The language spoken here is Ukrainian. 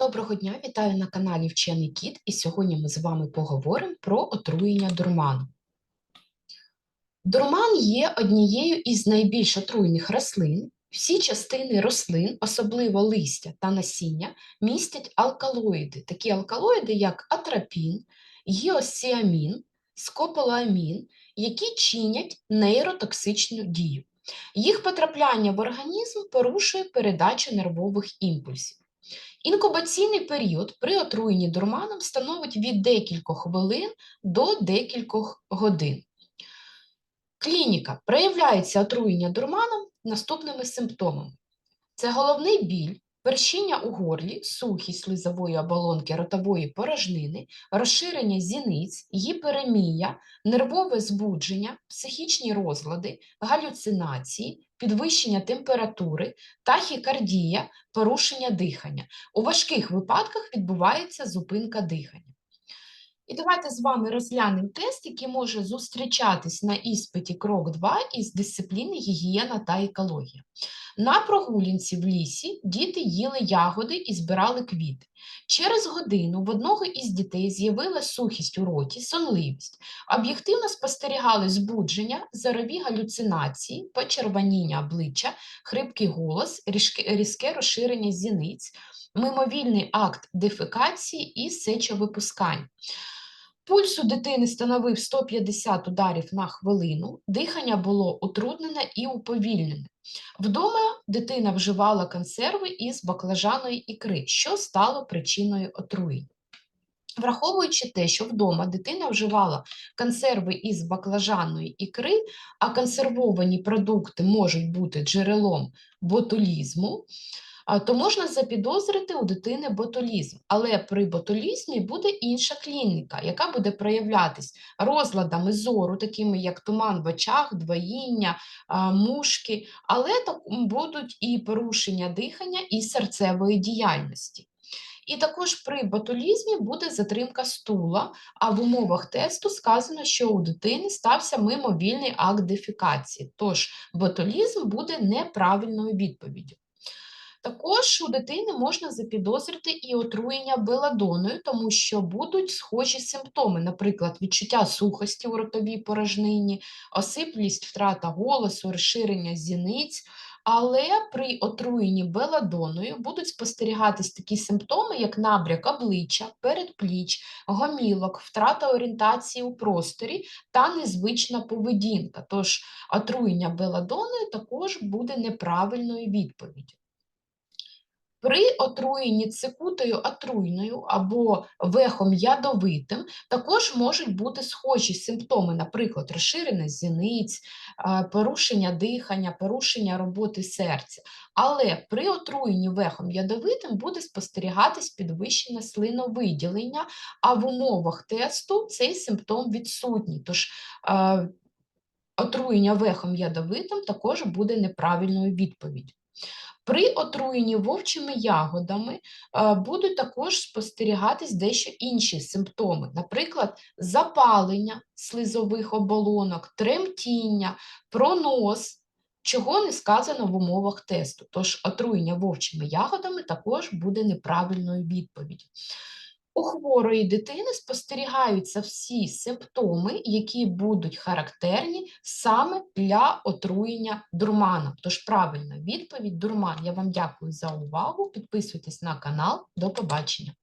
Доброго дня, вітаю на каналі Вчений Кіт, і сьогодні ми з вами поговоримо про отруєння дурманом. Дурман є однією із найбільш отруйних рослин. Всі частини рослин, особливо листя та насіння, містять алкалоїди, такі алкалоїди, як атропін, гіосіамін, скополамін, які чинять нейротоксичну дію. Їх потрапляння в організм порушує передачу нервових імпульсів. Інкубаційний період при отруєнні дурманом становить від декількох хвилин до декількох годин. Клініка проявляється отруєння дурманом наступними симптомами: це головний біль, першіння у горлі, сухість слизової оболонки ротової порожнини, розширення зіниць, гіперемія, нервове збудження, психічні розлади, галюцинації, підвищення температури, тахікардія, порушення дихання. У важких випадках відбувається зупинка дихання. І давайте з вами розглянемо тест, який може зустрічатись на іспиті крок 2 із дисципліни гігієна та екологія. На прогулянці в лісі діти їли ягоди і збирали квіти. Через годину в одного із дітей з'явилася сухість у роті, сонливість. Об'єктивно спостерігали збудження, зорові галюцинації, почервоніння обличчя, хрипкий голос, різке, розширення зіниць, мимовільний акт дефекації і сечовипускання. Пульс у дитини становив 150 ударів на хвилину, дихання було утруднене і уповільнене. Вдома дитина вживала консерви із баклажаної ікри, що стало причиною отруєння. Враховуючи те, що вдома дитина вживала консерви із баклажаної ікри, а консервовані продукти можуть бути джерелом ботулізму, то можна запідозрити у дитини ботулізм. Але при ботулізмі буде інша клініка, яка буде проявлятись розладами зору, такими як туман в очах, двоїння, мушки, але будуть і порушення дихання і серцевої діяльності. І також при ботулізмі буде затримка стула, а в умовах тесту сказано, що у дитини стався мимовільний акт дефікації. Тож ботулізм буде неправильною відповіддю. Також у дитини можна запідозрити і отруєння беладоною, тому що будуть схожі симптоми, наприклад, відчуття сухості у ротовій порожнині, осиплість, втрата голосу, розширення зіниць. Але при отруєнні беладоною будуть спостерігатись такі симптоми, як набряк обличчя, передпліч, гомілок, втрата орієнтації у просторі та незвична поведінка. Тож отруєння беладоною також буде неправильною відповіддю. При отруєнні цикутою отруйною або вехом ядовитим також можуть бути схожі симптоми, наприклад, розширення зіниць, порушення дихання, порушення роботи серця. Але при отруєнні вехом ядовитим буде спостерігатись підвищене слиновиділення, а в умовах тесту цей симптом відсутній. Тож отруєння вехом ядовитим також буде неправильною відповіддю. При отруєнні вовчими ягодами е, будуть також спостерігатись дещо інші симптоми, наприклад, запалення слизових оболонок, тремтіння, пронос, чого не сказано в умовах тесту. Тож отруєння вовчими ягодами також буде неправильною відповіддю. У хворої дитини спостерігаються всі симптоми, які будуть характерні саме для отруєння дурманом. Тож правильна відповідь дурман. Я вам дякую за увагу. Підписуйтесь на канал. До побачення.